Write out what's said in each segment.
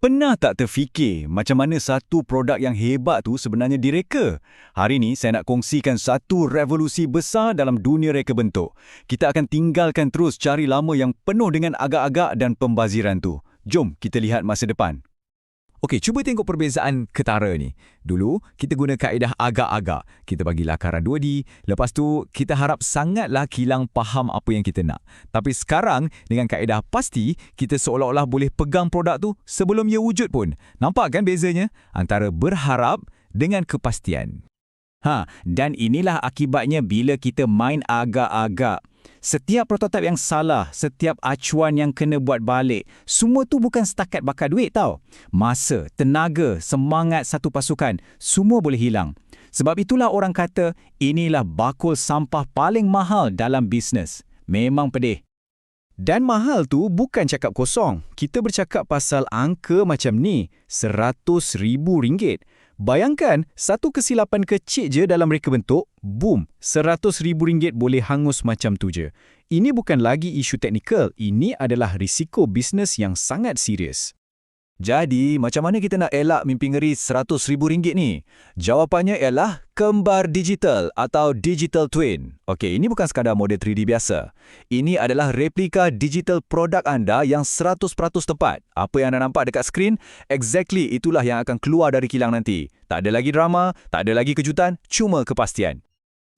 Pernah tak terfikir macam mana satu produk yang hebat tu sebenarnya direka? Hari ini saya nak kongsikan satu revolusi besar dalam dunia reka bentuk. Kita akan tinggalkan terus cari lama yang penuh dengan agak-agak dan pembaziran tu. Jom kita lihat masa depan. Okey, cuba tengok perbezaan ketara ni. Dulu, kita guna kaedah agak-agak. Kita bagi lakaran 2D, lepas tu kita harap sangatlah kilang faham apa yang kita nak. Tapi sekarang, dengan kaedah pasti, kita seolah-olah boleh pegang produk tu sebelum ia wujud pun. Nampak kan bezanya? Antara berharap dengan kepastian. Ha, dan inilah akibatnya bila kita main agak-agak. Setiap prototip yang salah, setiap acuan yang kena buat balik, semua tu bukan setakat bakar duit tau. Masa, tenaga, semangat satu pasukan, semua boleh hilang. Sebab itulah orang kata, inilah bakul sampah paling mahal dalam bisnes. Memang pedih. Dan mahal tu bukan cakap kosong. Kita bercakap pasal angka macam ni, RM100,000. Bayangkan, satu kesilapan kecil je dalam reka bentuk, boom, RM100,000 boleh hangus macam tu je. Ini bukan lagi isu teknikal, ini adalah risiko bisnes yang sangat serius. Jadi, macam mana kita nak elak mimpi ngeri RM100,000 ni? Jawapannya ialah kembar digital atau digital twin. Okey, ini bukan sekadar model 3D biasa. Ini adalah replika digital produk anda yang 100% tepat. Apa yang anda nampak dekat skrin, exactly itulah yang akan keluar dari kilang nanti. Tak ada lagi drama, tak ada lagi kejutan, cuma kepastian.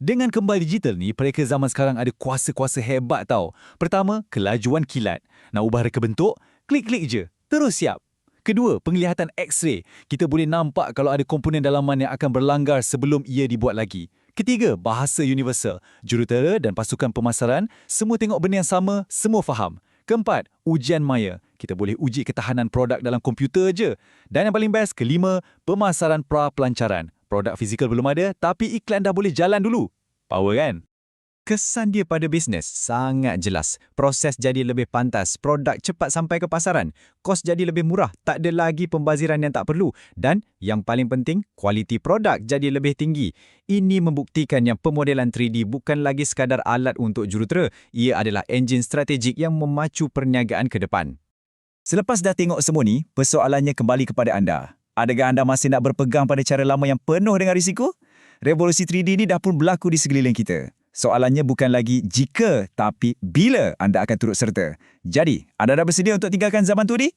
Dengan kembal digital ni, mereka zaman sekarang ada kuasa-kuasa hebat tau. Pertama, kelajuan kilat. Nak ubah reka bentuk? Klik-klik je. Terus siap. Kedua, penglihatan X-ray. Kita boleh nampak kalau ada komponen dalaman yang akan berlanggar sebelum ia dibuat lagi. Ketiga, bahasa universal. Jurutera dan pasukan pemasaran, semua tengok benda yang sama, semua faham. Keempat, ujian maya. Kita boleh uji ketahanan produk dalam komputer je. Dan yang paling best, kelima, pemasaran pra-pelancaran. Produk fizikal belum ada, tapi iklan dah boleh jalan dulu. Power kan? Kesan dia pada bisnes sangat jelas. Proses jadi lebih pantas, produk cepat sampai ke pasaran, kos jadi lebih murah, tak ada lagi pembaziran yang tak perlu dan yang paling penting, kualiti produk jadi lebih tinggi. Ini membuktikan yang pemodelan 3D bukan lagi sekadar alat untuk jurutera, ia adalah enjin strategik yang memacu perniagaan ke depan. Selepas dah tengok semua ni, persoalannya kembali kepada anda. Adakah anda masih nak berpegang pada cara lama yang penuh dengan risiko? Revolusi 3D ni dah pun berlaku di sekeliling kita. Soalannya bukan lagi jika, tapi bila anda akan turut serta. Jadi, anda dah bersedia untuk tinggalkan zaman tu ni?